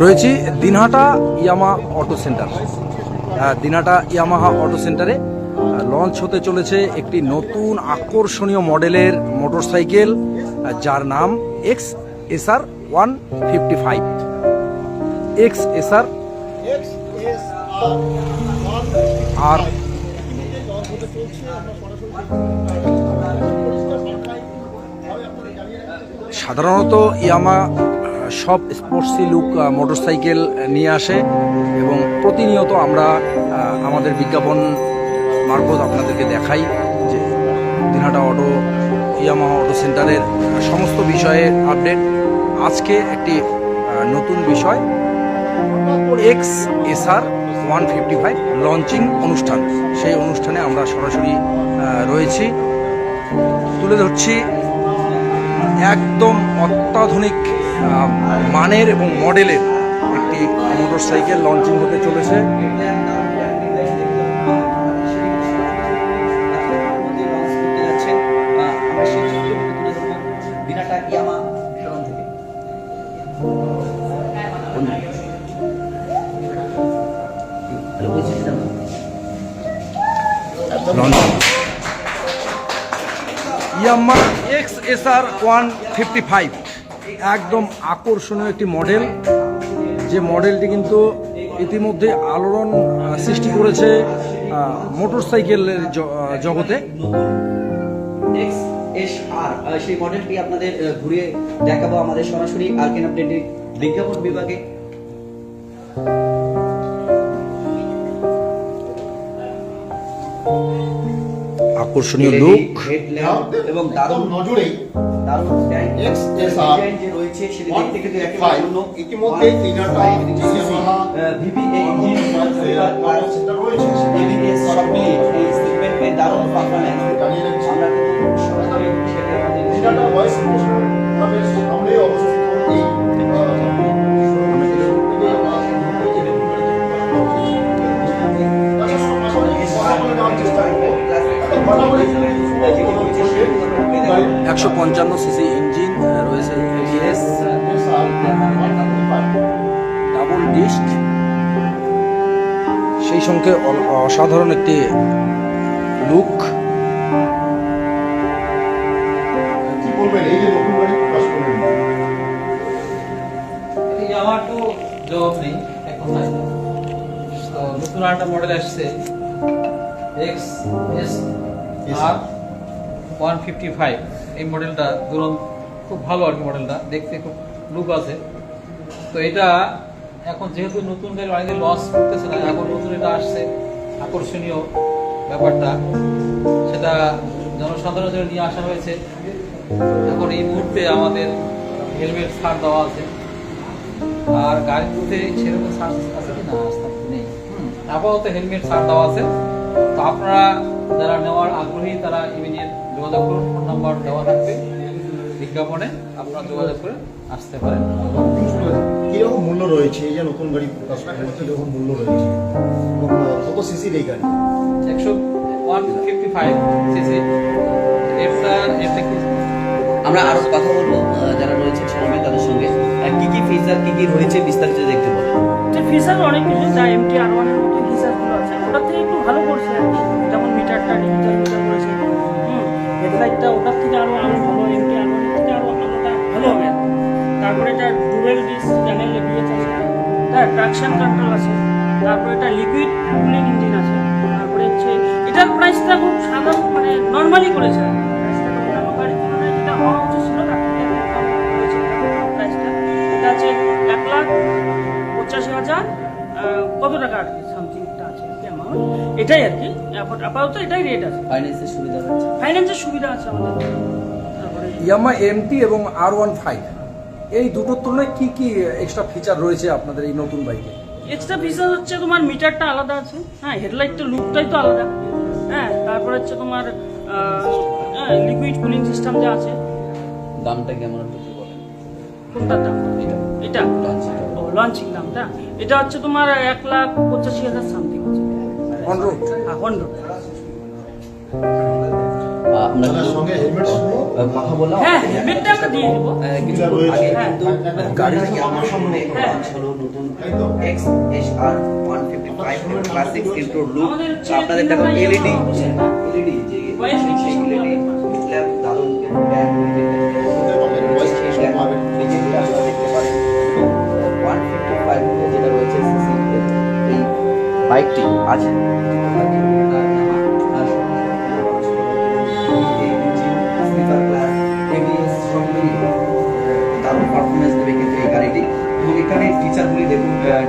রয়েছি Dinhata Yamaha auto centre. Dinhata Yamaha auto সেন্টারে launch হতে চলেছে একটি নতুন আকর্ষণীয় মডেলের মোটরসাইকেল যার নাম X SR one fifty five X SR আর সাধারণত ইয়ামা সব স্পোর্টসি লুক মোটরসাইকেল নিয়ে আসে এবং প্রতিনিয়ত আমরা আমাদের বিজ্ঞাপন মারফত আপনাদেরকে দেখাই যে দিনহাটা অটো ইয়ামাহা অটো সেন্টারের সমস্ত বিষয়ে আপডেট। আজকে একটি নতুন বিষয়, X SR one fifty five launching অনুষ্ঠান। সেই অনুষ্ঠানে আমরা সরাসরি রয়েছি। তুলে ধরছি একদম অত্যাধুনিক মানের এবং মডেলের একটি মোটরসাইকেল লঞ্চিং হতে চলেছে। Launching Yamaha X S R one fifty five একদম আকর্ষণীয় একটি মডেল যে মডেলটি কিন্তু ইতিমধ্যে আলোড়ন সৃষ্টি করেছে মোটর সাইকেলের জগতে। সেই মডেলটি আপনাদের ঘুরিয়ে দেখাবো আমাদের সরাসরি। আপডেটের বিজ্ঞাপন বিভাগে? আকর্ষণীয় লুক এবং দারুণ নজরে দারুণ ডিজাইন যে রয়েছে সেটি দেখতে কিন্তু একেবারে 155 অন্য ইতিমধ্যেই তিনটা ইয়ামাহা ইঞ্জিন সেটা রয়েছে। এবিএস সব মিলিয়ে এই সেগমেন্টে দারুণ পারফরম্যান্স আমরা কিন্তু সেটা ভয়েস ভাবে একশো পঞ্চান্ন সিসি ইঞ্জিন রয়েছে এবিএস ডাবল ডিস্ক। সেই সঙ্গে অসাধারণ একটি লুক। আমার তো জবাব নেই এখন নাই তো নতুন একটা মডেল আসছে X S R one fifty five এই মডেলটা ধরুন খুব ভালো আর কি মডেলটা দেখতে খুব লুক আছে। তো এটা এখন যেহেতু নতুন গাড়ি অনেকে লস করতেছে না, এখন নতুন এটা আসছে, আকর্ষণীয় ব্যাপারটা। সেটা জনসাধারণের জন্য নিয়ে আসা হয়েছে। এখন এই মুহূর্তে আমাদের হেলমেট ছাড় দেওয়া আছে। আর গাড়িগুলোতে সেরকম ছাড় আছে কি না? নেই। আপাতত হেলমেট ছাড় দেওয়া আছে। তো আপনারা যারা নেওয়ার আগ্রহী তারা ইমিডিয়েট যোগাযোগ করুন। ফোন নাম্বার দেওয়া থাকবে বিজ্ঞাপনে। আপনারা যোগাযোগ করে আসতে পারেন। কীরকম মূল্য রয়েছে? এই যে নতুন গাড়ি প্রকাশ করলেন কীরকম মূল্য রয়েছে? কত সিসির এই গাড়ি? একশো ওয়ান ফিফটি ফাইভ সিসি। আমরা আরও কথা বলব যারা রয়েছে সরমে তাদের সঙ্গে। কি কি ফিচার কি কি রয়েছে বিস্তারিত দেখতে পাবো ফিচার অনেক কিছু যা এমটি আর ওয়ানের মতো ভালো করছে। যেমন মিটারটা ডিজিটাল করেছে। হুম হেডলাইটটা ওটার থেকে আরও আরও ভালো এমনি আরও থেকে আরও আলোটা ভালো হবে। তারপরে এটা ডুবেল ডিস চ্যানেল এবিএস তার ট্রাকশন কন্ট্রোল আছে। তারপরে এটা লিকুইড কুলিং ইঞ্জিন আছে। তারপরে হচ্ছে, এটার প্রাইসটা খুব সাধারণ মানে নর্মালি করেছে। এটাই আর কি। আপাত- আপাতত এটাই রেট আছে। ফাইন্যান্সের সুবিধা রয়েছে ফাইন্যান্সের সুবিধা আছে আমাদের। ইয়ামা এমটি এবং আর ওয়ান ফাইভ এই দুটোর তুলনায় কি কি এক্সট্রা ফিচার রয়েছে আপনাদের এই নতুন বাইকে এক্সট্রা ফিচার হচ্ছে তোমার মিটারটা আলাদা আছে। হ্যাঁ হেডলাইটটা লুকটাই তো আলাদা। হ্যাঁ তারপরে হচ্ছে তোমার লিকুইড কুলিং সিস্টেম যা আছে। দামটা কেমন একটু বলেন। কোনটার দাম? এটা। লঞ্চিং ও লঞ্চিং দামটা এটা হচ্ছে তোমার এক লাখ পঁচাশি হাজার সামথিং। অনরোড হ্যাঁ আমরা সঙ্গে হেলমেট কথা বললাম। হ্যাঁ আপনাদের হেলমেটটা আমরা দিয়ে দেবো। কিছু আগে হ্যাঁ। কিন্তু গাড়ি থেকে আমার সামনে হলো নতুন X S R one fifty five classic intro look আপনাদের দেখো এলইডি এলইডি যে এলইডি। দারুণ। ব্যান্ড বাইকটি দারুণ পারফরমেন্স দেবে কিন্তু এই এখানে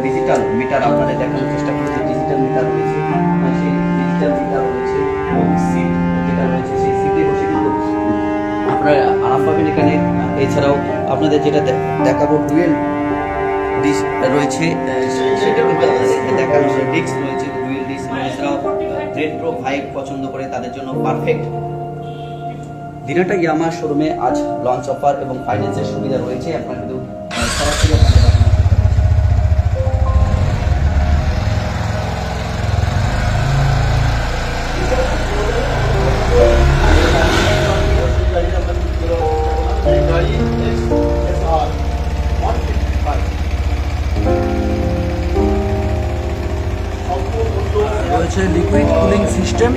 ডিজিটাল আপনাদের চেষ্টা করছি ডিজিটাল মিটার সেই ডিজিটাল মিটার যেটা রয়েছে সেই কিন্তু আপনারা আরাম পাবেন এখানে। এছাড়াও আপনাদের যেটা দেখাবো ডুয়েল ডিস রয়েছে সেটা কিন্তু দেখানো ডিস্ক রয়েছে, ডুয়েল ডিস্ক এছাড়াও রেট্রো ফাইভ পছন্দ করে তাদের জন্য পারফেক্ট। দিনাটা ইয়ামা শোরুমে আজ লঞ্চ অফার এবং ফাইন্যান্সের সুবিধা রয়েছে। আপনারা কিন্তু রয়েছে লিকুইড কুলিং সিস্টেম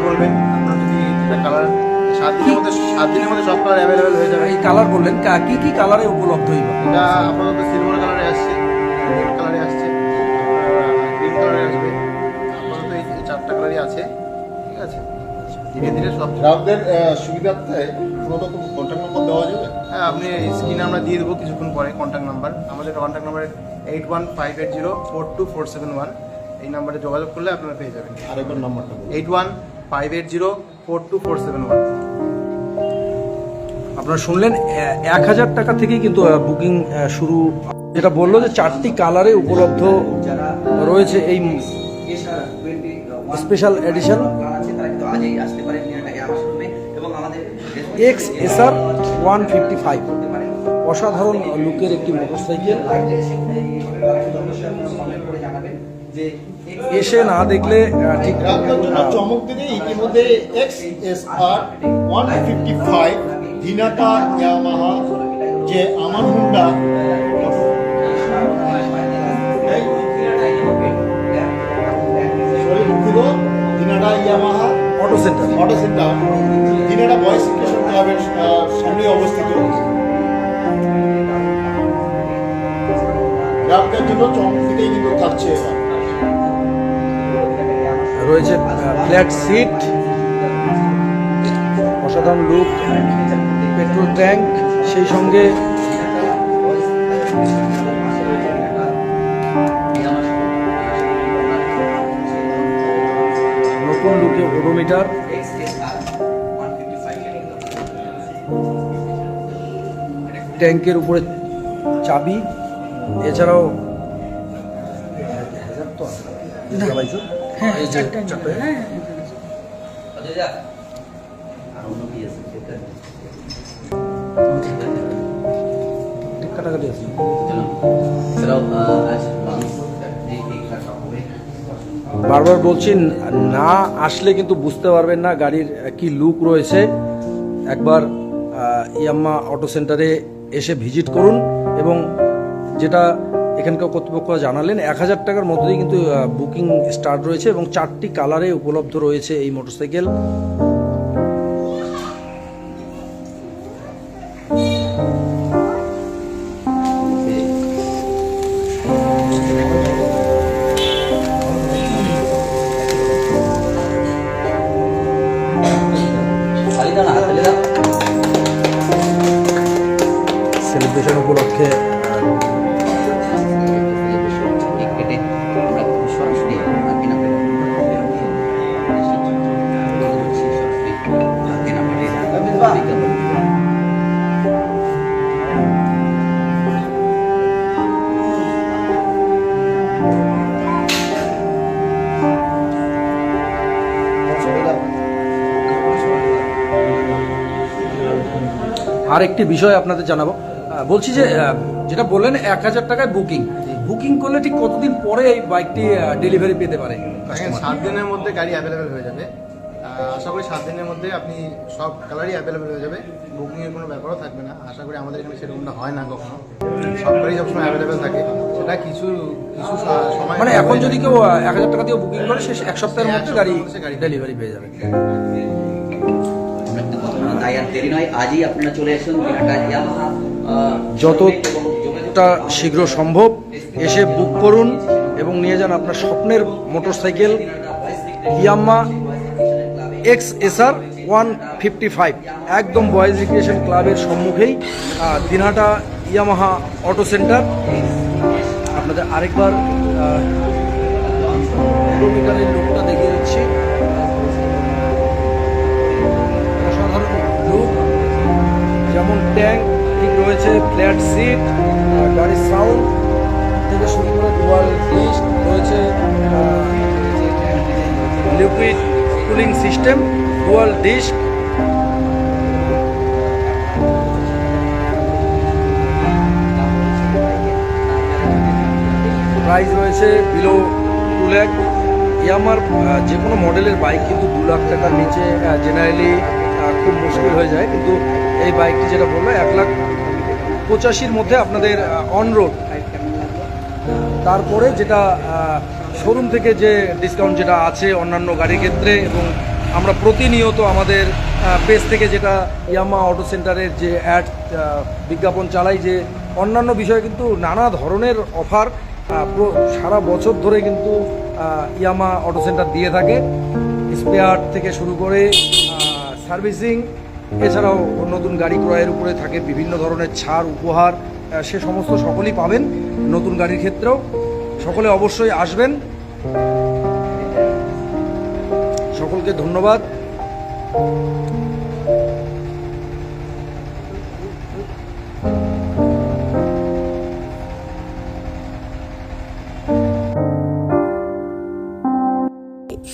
কালার বলবেন আপনার যদি যেটা কালার সাত দিনের মধ্যে সাত দিনের মধ্যে সব কালার অ্যাভেলেবেল হয়ে যাবে। এই কালার বললেন কা- কি কি কালারে উপলব্ধ হইবা এটা আপাতত সিলভার কালারে আসছে রেড কালারে আসছে গ্রিন কালারে আসবে। আপাতত এই এই চারটা কালারই আছে ঠিক আছে? ধীরে ধীরে সব গ্রাহকদের সুবিধার্থে কন্ট্যাক্ট নম্বর দেওয়া যাবে? হ্যাঁ আপনি স্ক্রিনে আমরা দিয়ে দেবো কিছুক্ষণ পরে কন্ট্যাক্ট নাম্বার আমাদের contact number eight one five eight zero four two four seven one এই নাম্বারে যোগাযোগ করলে আপনারা পেয়ে যাবেন। আরেকবার নাম্বারটা eight one five eight zero four two four seven one আপনারা শুনলেন এক হাজার টাকা থেকেই কিন্তু বুকিং শুরু। যেটা বলল যে চারটি কালারে উপলব্ধ রয়েছে এই special edition X SR one fifty five অসাধারণ লুকের একটি মোটরসাইকেল এসে না দেখলে ঠিক চমক দিতে ইতিমধ্যে X S R one fifty five Dinhata Yamaha যে আমার Honda. Dinhata Yamaha. Auto centre auto centre Dinhata boys station ক্লাবের সামনে অবস্থিত। গ্রাহকদের জন্য চমক দিতেই কিন্তু থাকছে এবার। রয়েছে ফ্ল্যাট সিট অসাধারণ লুক পেট্রোল ট্যাঙ্ক সেই সঙ্গে নতুন লুকে ওডোমিটার ট্যাঙ্কের উপরে চাবি এছাড়াও হ্যাঁ এই যে চারটে। হ্যাঁ। কাটাকাটি আছে। বারবার বলছি না আসলে কিন্তু বুঝতে পারবেন না গাড়ির কি লুক রয়েছে। একবার ইয়াম্মা অটো সেন্টারে এসে ভিজিট করুন এবং যেটা এখানকার কর্তৃপক্ষ জানালেন, এক হাজার টাকার মধ্যেই কিন্তু বুকিং স্টার্ট রয়েছে এবং চারটি কালারে উপলব্ধ রয়েছে এই মোটরসাইকেল আর একটি বিষয় আপনাদের জানাব। বলছি যে যেটা বললেন এক হাজার টাকায় বুকিং। বুকিং করলে ঠিক কতদিন পরে এই বাইকটি ডেলিভারি পেতে পারে সাত দিনের মধ্যে গাড়ি অ্যাভেলেবেল হয়ে যাবে। আশা করি সাত দিনের মধ্যে আপনি সব কালারই অ্যাভেলেবেল হয়ে যাবে। বুকিংয়ের কোনো ব্যাপারও থাকবে না। আশা করি আমাদের এখানে সেরকমটা হয় না কখনো। সব গাড়ি সবসময় অ্যাভেলেবেল থাকে। সেটা কিছু কিছু সময় মানে এখন যদি কেউ এক হাজার টাকা দিয়ে বুকিং করে সে এক সপ্তাহের মধ্যে গাড়ি গাড়ি ডেলিভারি পেয়ে যাবে। দেরি নয়, আজই আপনারা চলে আসুন যতটা শীঘ্র সম্ভব এসে বুক করুন এবং নিয়ে যান আপনার স্বপ্নের motorcycle Yamaha X SR one fifty five, একদম বয়েজ রিক্রিয়েশন ক্লাবের সম্মুখেই দিনহাটা ইয়ামাহা অটো সেন্টার। আপনাদের আরেকবার সিস্টেম ডুয়াল ডিস্ক প্রাইস রয়েছে বিলো টু ল্যাক ইয়ামার যে কোনো মডেলের বাইক কিন্তু দু লাখ টাকার নিচে জেনারেলি খুব মুশকিল হয়ে যায়। কিন্তু এই বাইকটি যেটা বলল, এক লাখ পঁচাশির মধ্যে আপনাদের অন রোড তারপরে যেটা শোরুম থেকে যে ডিসকাউন্ট যেটা আছে অন্যান্য গাড়ির ক্ষেত্রে এবং আমরা প্রতিনিয়ত আমাদের পেজ থেকে যেটা ইয়ামা অটো সেন্টারের যে অ্যাড বিজ্ঞাপন চালাই যে অন্যান্য বিষয়ে কিন্তু নানা ধরনের অফার সারা বছর ধরে কিন্তু ইয়ামা অটো সেন্টার দিয়ে থাকে। স্পেয়ার থেকে শুরু করে সার্ভিসিং এছাড়াও নতুন গাড়ি ক্রয়ের উপরে থাকে বিভিন্ন ধরনের ছাড়, উপহার সে সমস্ত সকলেই পাবেন নতুন গাড়ির ক্ষেত্রেও। সকলে অবশ্যই আসবেন। সকলকে ধন্যবাদ।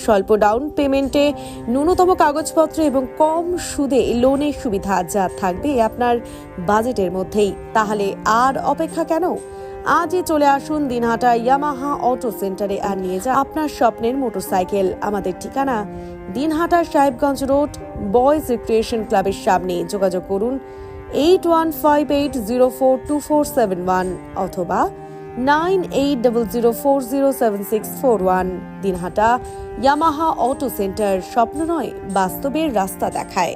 স্বল্প ডাউন পেমেন্টে ন্যূনতম কাগজপত্র এবং কম সুদে লোনের সুবিধা যা থাকবে আপনার বাজেটের মধ্যেই। তাহলে আর অপেক্ষা কেন? আজই চলে আসুন দিনহাটা ইয়ামাহা অটো সেন্টারে আর নিয়ে যা আপনার স্বপ্নের মোটরসাইকেল। আমাদের ঠিকানা Dinhata Sahebganj road, boys recreation ক্লাবের সামনে। যোগাযোগ করুন eight one five eight zero four two four seven one অথবা nine eight double zero four zero seven six four one. Dinhata Yamaha auto centre স্বপ্ন নয়, বাস্তবের রাস্তা দেখায়।